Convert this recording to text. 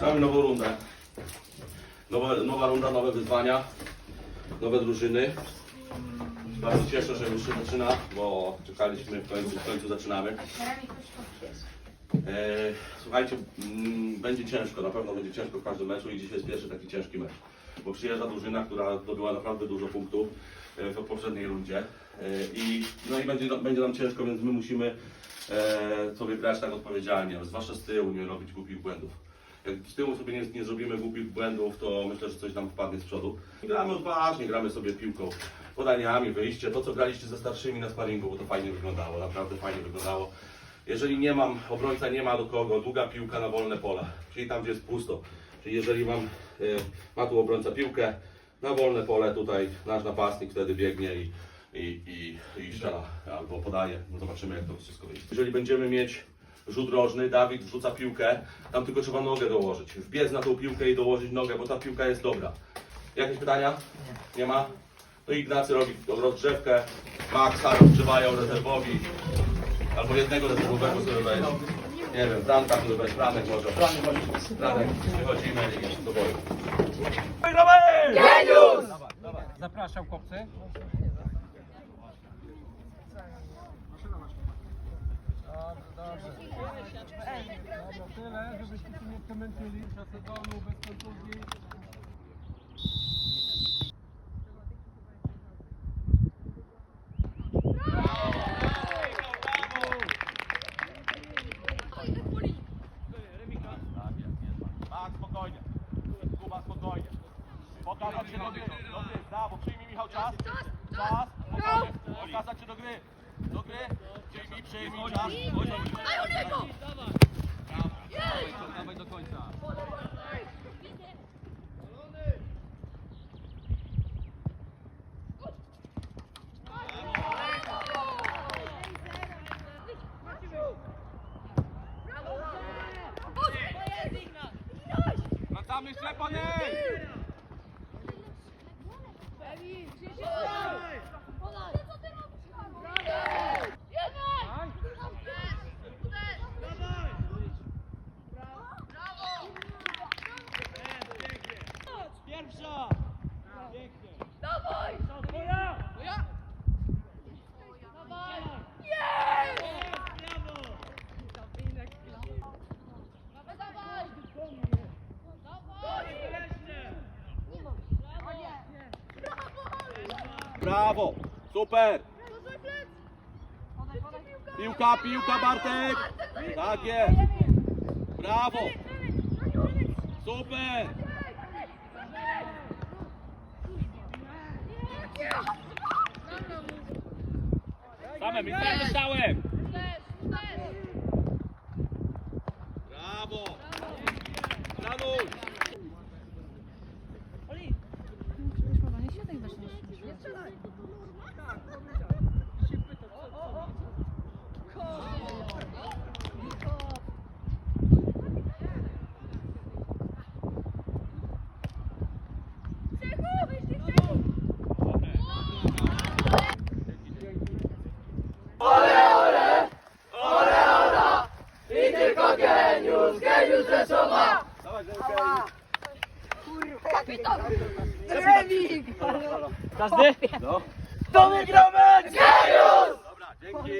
Mamy nową rundę. Nowa, nowa runda, nowe wyzwania, nowe drużyny. Bardzo cieszę, że już się zaczyna, bo czekaliśmy w końcu, w końcu zaczynamy. E, słuchajcie, mm, będzie ciężko, na pewno będzie ciężko w każdym meczu i dzisiaj jest pierwszy taki ciężki mecz. Bo przyjeżdża drużyna, która zdobyła naprawdę dużo punktów e, w poprzedniej rundzie. E, I, no i będzie, będzie nam ciężko, więc my musimy e, sobie grać tak odpowiedzialnie, zwłaszcza z tyłu, nie robić głupich błędów. Jak z tyłu sobie nie, nie zrobimy głupich błędów, to myślę, że coś nam wpadnie z przodu. Gramy odważnie, gramy sobie piłką, podaniami, wyjście, to co graliście ze starszymi na sparingu, bo to fajnie wyglądało, naprawdę fajnie wyglądało. Jeżeli nie mam, obrońca nie ma do kogo, długa piłka na wolne pole, czyli tam gdzie jest pusto. Czyli jeżeli mam, e, ma tu obrońca piłkę, na wolne pole tutaj nasz napastnik wtedy biegnie i, i, i, i strzela albo podaje. No zobaczymy jak to wszystko wyjdzie. Jeżeli będziemy mieć rzut rożny, Dawid wrzuca piłkę, tam tylko trzeba nogę dołożyć. Wbiec na tą piłkę i dołożyć nogę, bo ta piłka jest dobra. Jakieś pytania? Nie ma? To Ignacy robi rozgrzewkę, Maxa rozgrzewają rezerwowi, albo jednego rezerwowego sobie weź. Nie wiem, Franka sobie weź, Franek może. Franek, wychodzimy i do boju. Zapraszam chłopcy. Dobrze, dobrze. Dobra, tyle, żebyście się nie przemęczyli sezonu bez kontuzji. Tak. Pokazać się do gry. Do gry, brawo. Przyjmij Michał czas. Czas. Pokazać się do gry. Do gry. Przyjmij, przyjmij czas. Dawaj do końca. Wracamy Szczepanek! Brawo. Super. Piłka, piłka Bartek. Tak jest. Brawo. Super. Samem, jestem dostałem. Brawo. Brawo. Nie siadaj właśnie. Każdy? No. Kto wygrał mecz? Geniusz! Dobra, dzięki.